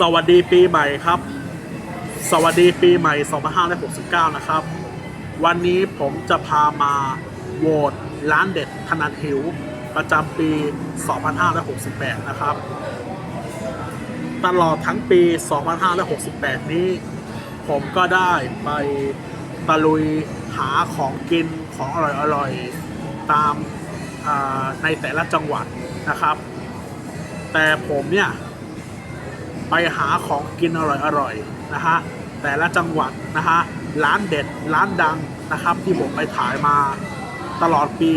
สวัสดีปีใหม่ครับ สวัสดีปีใหม่ 2569 นะครับ วันนี้ผมจะพามาโหวตร้านเด็ดถนัดหิว ประจำปี 2568 นะครับ ตลอดทั้งปี 2568 นี้ ผมก็ได้ไปตะลุยหาของกินของอร่อยๆ ตามาในแต่ละจังหวัดนะครับ แต่ผมเนี่ย ไปหาของกินอร่อยๆนะฮะแต่ละจังหวัดนะฮะร้านเด็ดร้านดังนะครับที่ผมไปถ่ายมาตลอดปี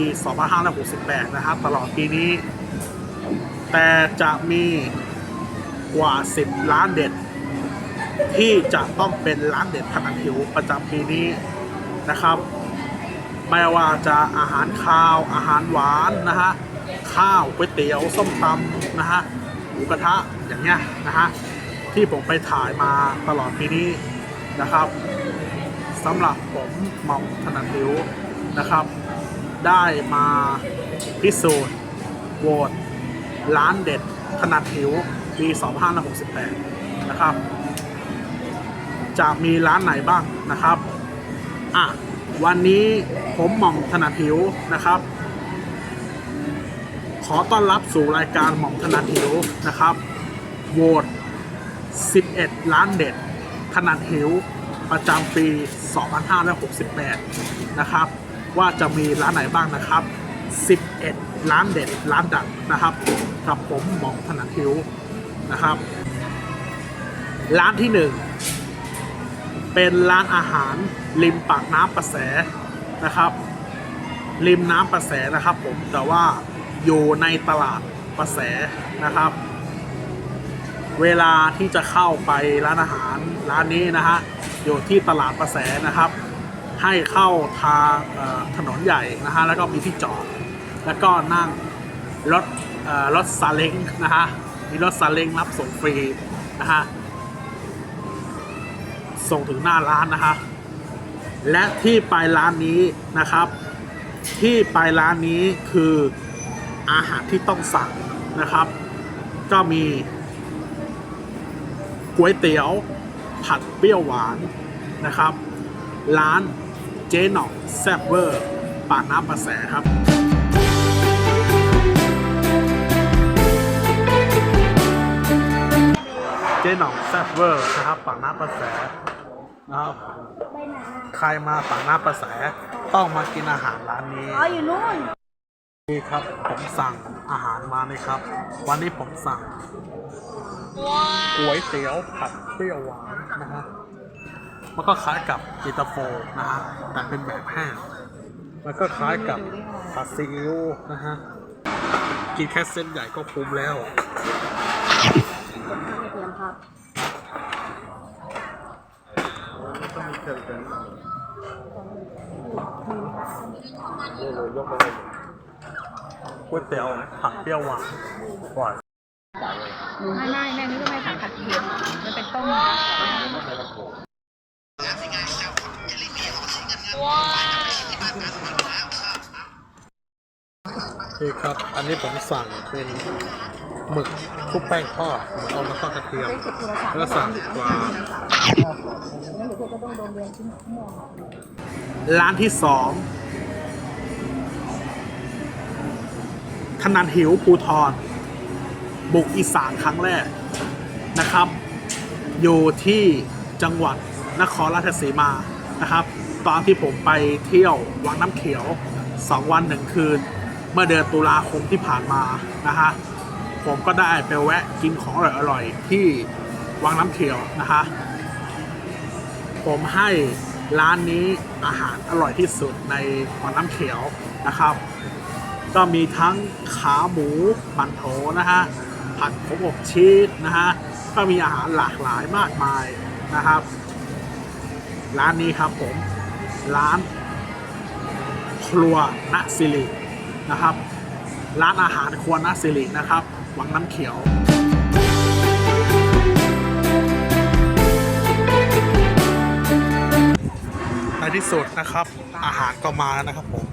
2568 นะครับ ตลอดปีนี้ แต่จะมีกว่า 10ร้านเด็ด ที่จะต้องเป็นร้านเด็ดถนัดหิวประจำปีนี้นะครับ ไม่ว่าจะอาหารคาว อาหารหวานนะฮะ ข้าวก๋วยเตี๋ยว ส้มตำนะฮะ หมูกระทะ อย่างเงี้ยนะฮะ ที่ผมไปถ่ายมาตลอดปีนี้นะครับสำหรับผมหม่อมถนัดหิวนะครับ ได้มาพิสูจน์โหวตร้านเด็ดถนัดหิวปี 2568 นะครับ จะมีร้านไหนบ้างนะครับอะวันนี้ผมหม่อมถนัดหิวนะครับ ขอต้อนรับสู่รายการหม่อมถนัดหิวนะครับโหวต 11 ล้านเด็ดถนัดหิวประจำปี 2568 นะครับ ว่าจะมีร้านไหนบ้างนะครับ 11ร้านเด็ดร้านดังนะครับ กับผมหมอมถนัดหิวนะครับ ร้านที่หนึ่งเป็นร้านอาหารริมปากน้ำประแสนะครับริมน้ำประแสนะครับผมแต่ว่าอยู่ในตลาดประแสนะครับ เวลาที่จะเข้าไปร้านอาหารร้านนี้นะฮะอยู่ที่ตลาดประแสนะครับ ให้เข้าทางถนนใหญ่นะฮะแล้วก็มีที่จอด แล้วก็นั่งรถรถซาเล้งนะฮะมีรถซาเล้งรับส่งฟรีนะฮะส่งถึงหน้าร้านนะคะและที่ไปร้านนี้นะครับ ที่ไปร้านนี้คืออาหารที่ต้องสั่งนะครับ ก็มี ก๋วยเตี๋ยว ผัดเปรี้ยวหวานนะครับ ร้านเจ๊หน่องแซ่บเวอร์ ปากน้ำประแสครับเจ๊หน่องแซ่บเวอร์นะครับปากน้ำประแสนะครับใครมาปากน้ำประแสต้องมากินอาหารร้านนี้อ๋ออยู่นู่นนี่ครับผมสั่งอาหารมาเลยครับ วันนี้ผมสั่ง ก๋วยเตี๋ยวผัดเปรี้ยวหวานนะฮะมันก็คล้ายกับอิตาโฟนะฮะแต่เป็นแบบแห้งมันก็คล้ายกับผัดซีอิ๊วนะฮะกินแค่เส้นใหญ่ก็คุ้มแล้วเตรียมครับก๋วยเตี๋ยวผัดเปรี้ยวหวานหวาน ไม่ไม่แม่นี่ก็ไม่สั่งผัดเค็มมันเป็นต้มนี่ครับ อันนี้ผมสั่งเป็นหมึกคลุกแป้งทอดหมึกเอามาทอดกระเทียมแล้วสั่งปลาร้านที่สองถนันหิวภูทร บุกอีสานครั้งแรกนะครับ อยู่ที่จังหวัดนครราชสีมานะครับ ตอนที่ผมไปเที่ยววังน้ำเขียวสองวันหนึ่งคืน เมื่อเดือนตุลาคมที่ผ่านมานะฮะผมก็ได้ไปแวะกินของอร่อยๆที่วังน้ำเขียวนะฮะผมให้ร้านนี้อาหารอร่อยที่สุดในวังน้ำเขียวนะครับ ก็มีทั้งขาหมูมันโถนะฮะ ผัดผมอบชีสนะฮะก็มีอาหารหลากหลายมากมายนะครับ ร้านนี้ครับผมร้าน ครัวณสิรินะครับ ร้านอาหารครัวณสิรินะครับ หวังน้ำเขียวในที่สุดนะครับ อาหารก็มานะครับผม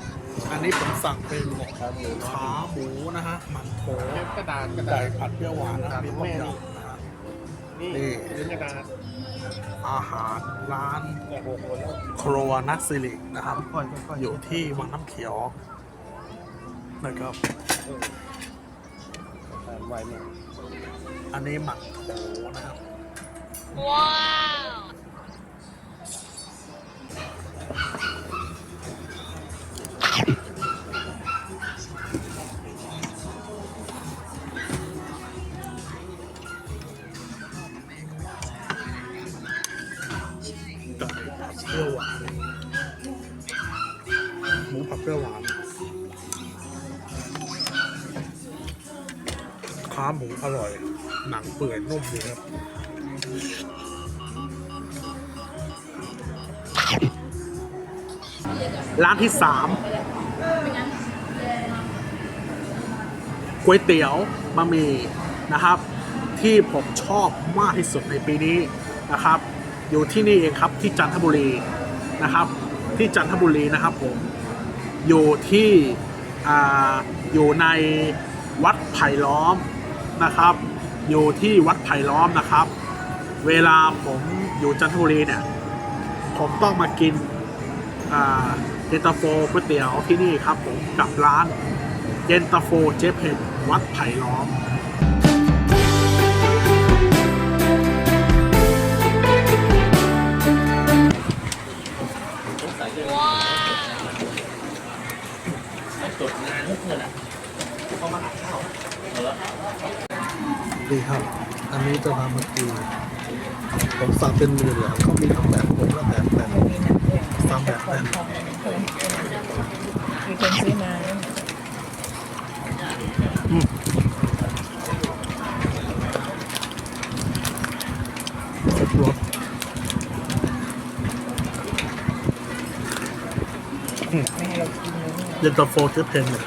อันนี้ผมสั่งเป็นขาหมูนะฮะหมันโถกระดาษกระไก่ดาษผัดเปรี้ยวหวานนะครับมีต้มยำนะฮะ นี่นี่บรรยากาศอาหารร้านโอ้โหโอ้โหครัวนักสิรินะครับ ค่อยๆค่อยๆอยู่ที่วังน้ำเขียวนะครับ เออทานไวมากอันนี้หมักหมูนะครับไก่ ขาหมูอร่อย หนังเปื่อยนุ่มดีครับร้านที่สามก๋วยเตี๋ยวบะหมี่นะครับ ที่ผมชอบมากที่สุดในปีนี้นะครับ อยู่ที่นี่เองครับที่จันทบุรีนะครับ ที่จันทบุรีนะครับผมอยู่ที่ออยู่ในวัดไผ่ล้อม นะครับ อยู่ที่วัดไผ่ล้อมนะครับ เวลาผมอยู่จันทบุรีเนี่ย ผมต้องมากินเย็นตาโฟก๋วยเตี๋ยวที่นี่ครับผมกับร้านเย็นตาโฟเจ๊เพนวัดไผ่ล้อมเขามาหาข้าว ดีครับ อันนี้จะทำมากินผมสั่งเป็นมือเหลืองเขามีทั้งแบบผมและแบบแบบสั่งแบบแบบมีคนซื้อมาครบรสเย็นตาโฟเจ๊เพนเนี่ย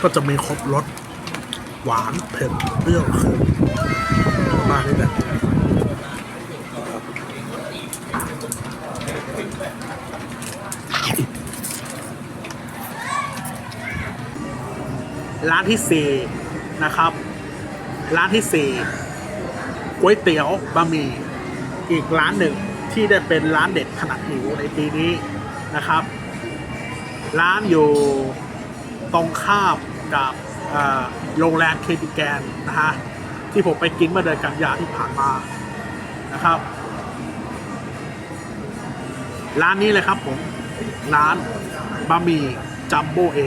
ก็จะมีครบรส หวานเผ็ดเปรี้ยวเค็มประมาณนี้แหละร้านที่สี่นะครับ ร้านที่สี่ก๋วยเตี๋ยวบะหมี่อีกร้านหนึ่งที่ได้เป็นร้านเด็ดขนาดหิวในปีนี้นะครับ ร้านอยู่ตรงข้ามกับ โรงแรมเคปิแกนนะฮะที่ผมไปกินเมื่อเดือนกันยาที่ผ่านมานะครับ ร้านนี้เลยครับผม ร้านบะหมี่จัมโบ้เอ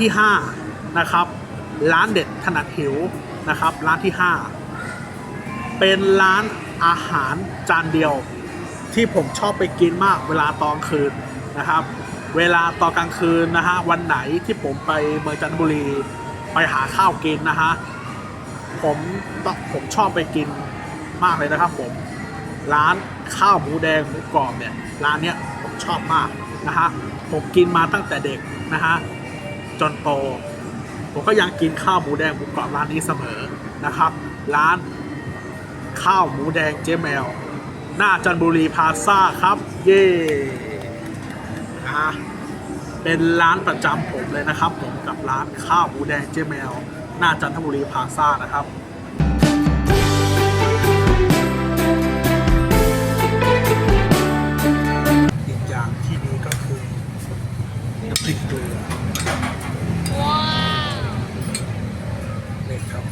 ที่ 5 นะครับ ร้านเด็ดถนัดหิวนะครับ ร้านที่ 5 เป็นร้านอาหารจานเดียว ที่ผมชอบไปกินมากเวลาตอนคืนนะครับ เวลาตอนกลางคืนนะฮะวันไหนที่ผมไปเมืองจันทบุรีไปหาข้าวกินนะฮะผมผมชอบไปกินมากเลยนะครับ ผมร้านข้าวหมูแดงหมูกรอบเนี่ยร้านเนี้ยผมชอบมากนะฮะผมกินมาตั้งแต่เด็กนะฮะ จนโต ผมก็ยังกินข้าวหมูแดงหมูกรอบร้านนี้เสมอนะครับ ร้านข้าวหมูแดงเจ๊แมว หน้าจันทบุรีพาซ่าครับ เย่นะเป็นร้านประจำผมเลยนะครับ ผมกับร้านข้าวหมูแดงเจ๊แมว หน้าจันทบุรีพาซ่านะครับอีกอย่างที่ดีก็คือน้ำพริกเกลือนี่ครับ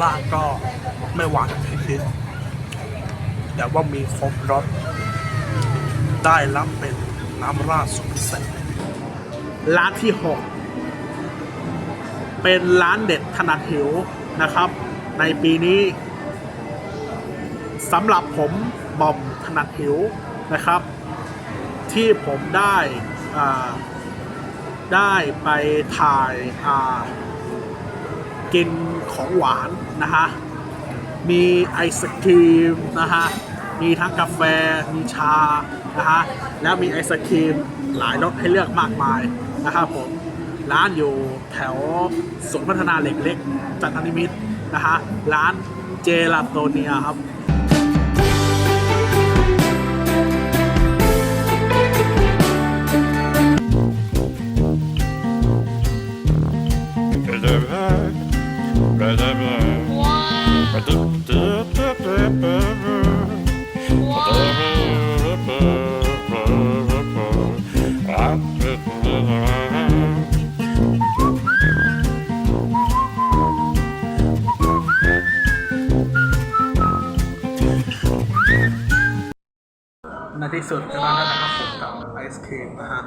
น้ำราดก็ไม่หวานอย่างที่คิดแต่ว่ามีครบรสได้รับเป็นน้ำราดสุดพิเศษร้านที่หกเป็นร้านเด็ดถนัดหิวนะครับ ในปีนี้สำหรับผมบอมถนัดหิวนะครับ ที่ผมได้ได้ไปถ่ายอ่า กินของหวานนะฮะ มีไอศครีมนะฮะ มีทั้งกาแฟ มีชานะฮะ แล้วมีไอศครีมหลายรสให้เลือกมากมายนะครับผม ร้านอยู่แถวสวนพัฒนาเหล็กเล็กจันทนิมิตรนะฮะ ร้านเจลาโตเนียครับ ในที่สุดก็ได้แล้วนะครับผมกับไอศครีมนะฮะ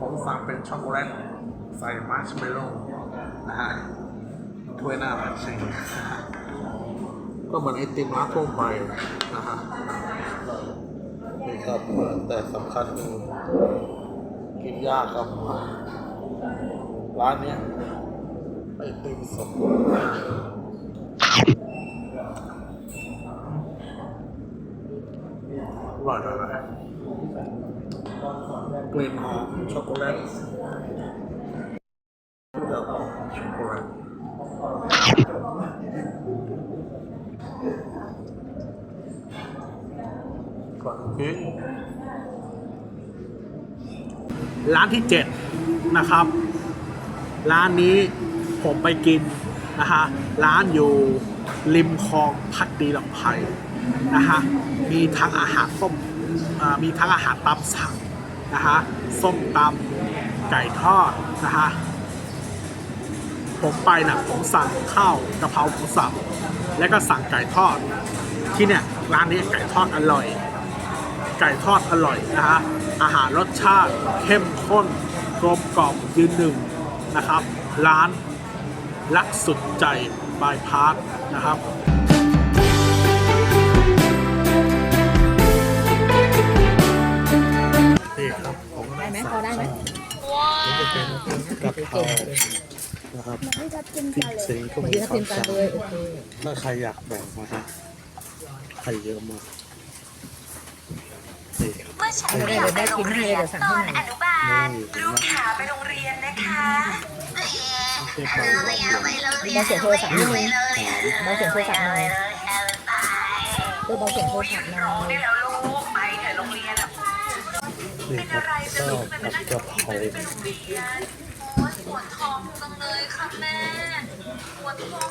ผมสั่งเป็นช็อกโกแลตใส่มาร์ชเมลโล่นะฮะถ้วยหน้าแบบเชงนะฮะ ก็เหมือนไอติมร้านทั่วไปนะฮะนี่ครับแต่สำคัญคือกินยากครับ ร้านเนี้ยไอติมสดอร่อยเลยกลิ่นหอมช็อกโกแลตเลือกเอาช็อกโกแลตก่อนกิน ร้านที่เจ็ดนะครับ ร้านนี้ผมไปกินนะฮะร้านอยู่ริมคลองพักดีลำไพนะฮะมีทั้งอาหารต้มมีทั้งอาหารตามสั่งนะฮะส้มตำไก่ทอดนะฮะผมไปนะ่ะผมสั่งข้าวกะเพราหมูสับแล้วก็สั่งไก่ทอดที่เนี่ยร้านนี้ไก่ทอดอร่อย ไก่ทอดอร่อยนะฮะอาหารรสชาติเข้มข้นกลมกล่อมยืนหนึ่งนะครับ ร้านรักสุดใจบายพาร์ทนะครับนี่ครับผมได้ไหมพอได้ไหมนี่จะเป็นกะเพรานะครับพริกสิงก็มีเดี๋ยวสอพิงมพ์กันจานเลยโอเคถ้าใครอยากแบ่งมาฮะไข่เยอะมาก นี่ครับเมื่อฉันไม่อยากไปโรงเรียนตอนอนุบาลลูกขาไปโรงเรียนนะคะไม่ใช่ปลาไม่อยากไปโรงเรียนเบาเสียงโทรศัพท์นิดนึงเบาเสียงโทรศัพท์หน่อยเลยแค่ไปเออเบาเสียงโทรศัพท์หน่อยได้แล้วลูกไปเถอะโรงเรียนอะนี่ครับข้าวผัดกะเพราโอ๊ยปวดท้องจังเลยค่ะแม่ปวดท้อง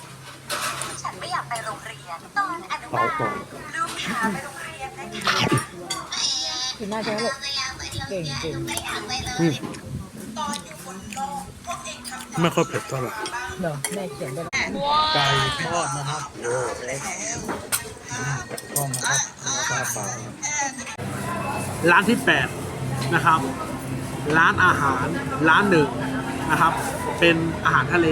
ฉันไม่อยากไปโรงเรียนตอนอนุบาลลูกขาไปโรงเรียนนะคะ พิมพ์หน้าใช่ไหมลูกไม่อยากไปโรงเก่เรีงยนเก่งไม่อยากไปโรงอืเรีมยนตอนอยู่บนโลกพวกเองทำไม่ค่อยเผ็ดเท่าไหร่เนาะแม่เขียนไปแล้วไก่ทอดนะครับโอ้ทอดนะครับซาบะร้านที่8นะครับ ร้านอาหารร้านหนึ่งนะครับ เป็นอาหารทะเล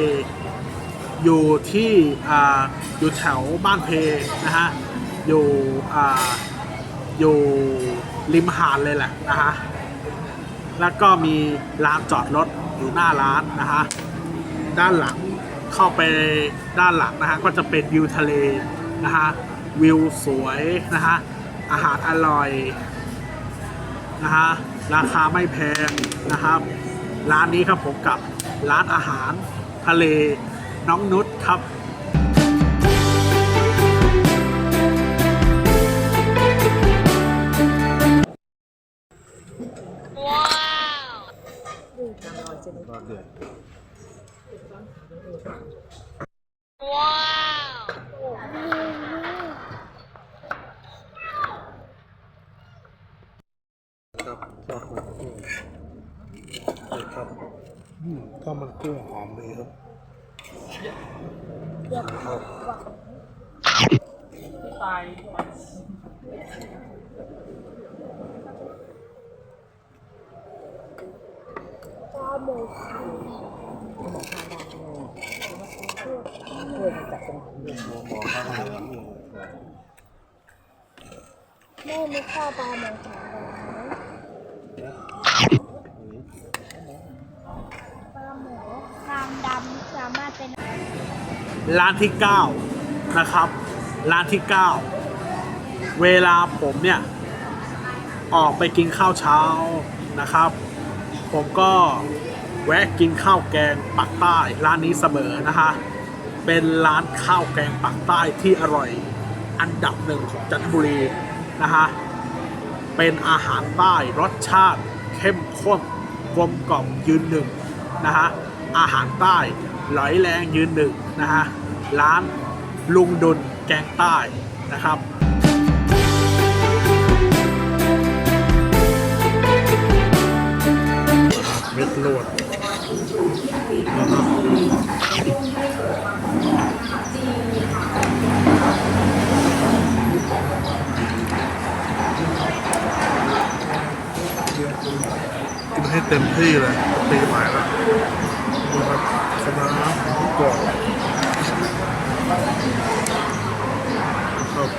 อยู่ที่อ่าอยู่แถวบ้านเพนะฮะอยู่อ่าอยู่ ริมหาดเลยแหละนะฮะแล้วก็มีลานจอดรถอยู่หน้าร้านนะฮะด้านหลังเข้าไปด้านหลังนะฮะก็จะเป็นวิวทะเลนะฮะวิวสวยนะฮะอาหารอร่อยนะฮะราคาไม่แพงนะครับ ร้านนี้ครับผมกับร้านอาหารทะเลน้องนุชครับครับ แม่มีข้าวปลาหมูขาวปลาหมูคางดำสามารถเป็น ร้านที่ 9 นะครับ ร้านที่ 9 เวลาผมเนี่ย ออกไปกินข้าวเช้านะครับ ผมก็แวะกินข้าวแกงปักใต้ร้านนี้เสมอนะฮะเป็นร้านข้าวแกงปักใต้ที่อร่อยอันดับหนึ่งของจันทบุรีนะฮะเป็นอาหารใต้รสชาติเข้มข้นกลมกล่อมยืนหนึ่งนะฮะอาหารใต้ไหลแรงยืนหนึ่งนะฮะร้านลุงดุลแกงใต้นะครับ เม็ดลดนะกินให้เต็มที่เลยปีใหม่แล้วดูครับคณะน้ำหมูกรอบครับ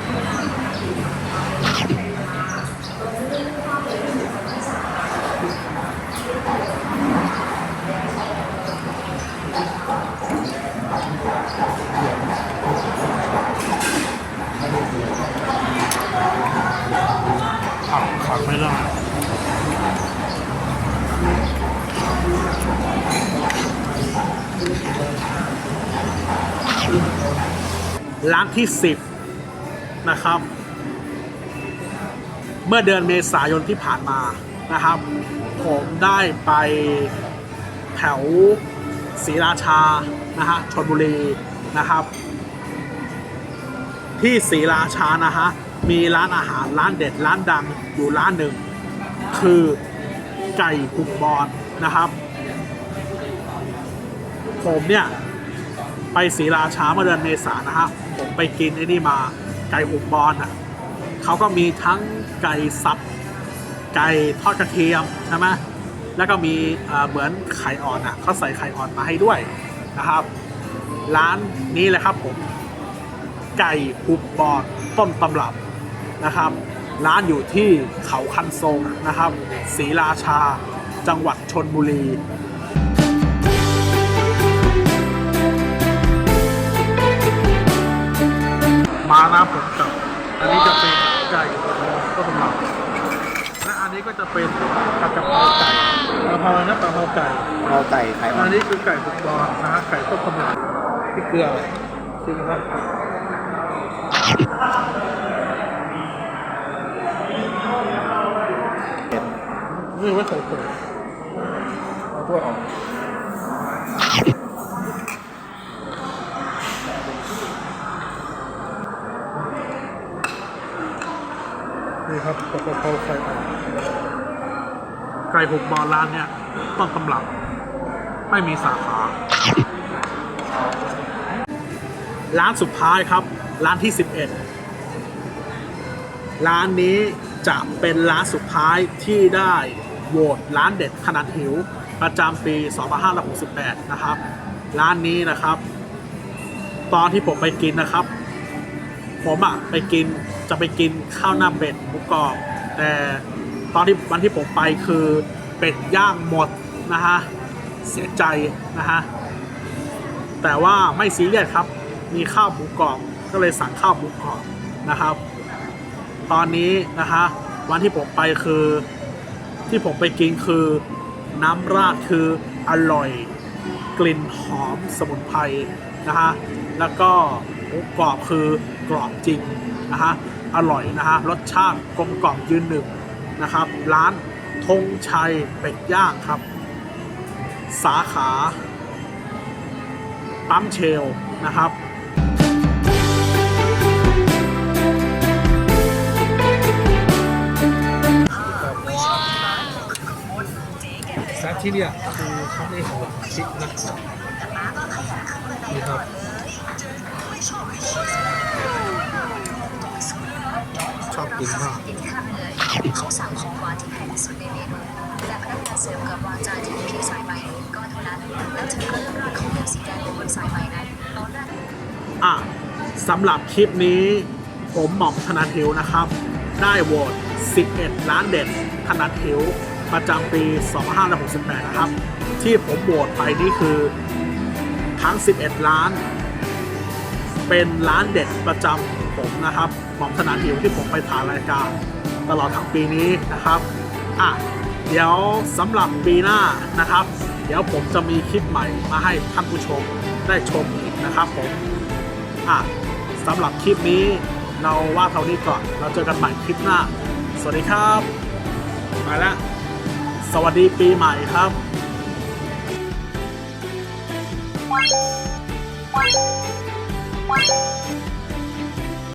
ขาดขาดไม่ได้ ร้านที่ 10 นะครับ เมื่อเดือนเมษายนที่ผ่านมานะครับ ผมได้ไปแถวศรีราชานะฮะชนบุรีนะครับ ที่ศรีราชานะฮะมีร้านอาหารร้านเด็ดร้านดังอยู่ร้านหนึ่ง คือไก่หุบบอลนะครับ ผมเนี่ยไปศรีราชาเมื่อเดือนเมษานะฮะผมไปกินไอ้นี่มาไก่หุบบอลอะเขาก็มีทั้งไก่สับ ไก่ทอดกระเทียมใช่ไหมแล้วก็มีเหมือนไข่อ่อนอะเขาใส่ไข่อ่อนมาให้ด้วยนะครับ ร้านนี้เลยครับผม ไก่หุบบอลต้นตำรับนะครับ ร้านอยู่ที่เขาคันทรงนะครับศรีราชา จังหวัดชนบุรี มานะผมกับอันนี้จะเป็นไก่ต้นตำรับและอันนี้ก็จะเป็นผัดกะเพราไก่กะเพราอะไรนะกะเพราไก่เราไก่ไข่อออันนนี้คือไก่บุกบอลนะฮะไก่ต้มตำรับที่เกลือจริงครับนี่ไว้ใส่ถุงเอาถ้วยออก ครับกะเพไก่อ่อนไก่บุกบอลร้านเนี่ยต้นตำรับ ไม่มีสาขา ร้านสุดท้ายครับ ร้านที่ 11 ร้านนี้จะเป็นร้านสุดท้ายที่ได้โหวตร้านเด็ดขนาดหิว ประจำปี 2568 นะครับ ร้านนี้นะครับ ตอนที่ผมไปกินนะครับ ผมอะไปกิน จะไปกินข้าวหน้าเป็ดหมูกรอบแต่ตอนที่วันที่ผมไปคือเป็ดย่างหมดนะฮะเสียใจนะฮะแต่ว่าไม่ซีเรียสครับ มีข้าวหมูกรอบก็เลยสั่งข้าวหมูกรอบนะครับ ตอนนี้นะฮะวันที่ผมไปคือที่ผมไปกินคือน้ำราดคืออร่อยกลิ่นหอมสมุนไพรนะฮะแล้วก็หมูกรอบคือกรอบจริงนะฮะ อร่อยนะฮะรสชาติกลมกล่อมยืนหนึ่งนะครับ ร้านธงชัยเป็ดย่างครับ สาขาปั๊มเชลนะครับแซทที่เนี่ยคือเขาได้หัวชิปนะนี่ครับ รับคำติดข้ามไปเลยเขาสั่งของหวานที่แพงที่สุดในเมนูและพนักงานเสิร์ฟกับวางจานที่มีพียงสายไหมก็เท่านั้นแล้วเธอก็เลือกราดข้าเหนียวสีแดงบนสายไหมนั้นตอนนั้นอะสำหรับคลิปนี้ ผมหม่อมธนันทิวนะครับ ได้โหวต 11 ล้านเด็ดธนันทิวประจำปี 2568 นะครับ ที่ผมโหวตไปนี่คือทั้ง 11 ล้าน เป็นร้านเด็ดประจำ ผมนะครับหม่อมธนันทิวที่ผมไปถ่ายรายการ ตลอดทั้งปีนี้นะครับอะเดี๋ยวสำหรับปีหน้านะครับ เดี๋ยวผมจะมีคลิปใหม่มาให้ท่านผู้ชมได้ชมอีกนะครับผมอะสำหรับคลิปนี้เราว่าเท่านี้ก่อน เราเจอกันใหม่คลิปหน้า สวัสดีครับไปแล้วสวัสดีปีใหม่ครับ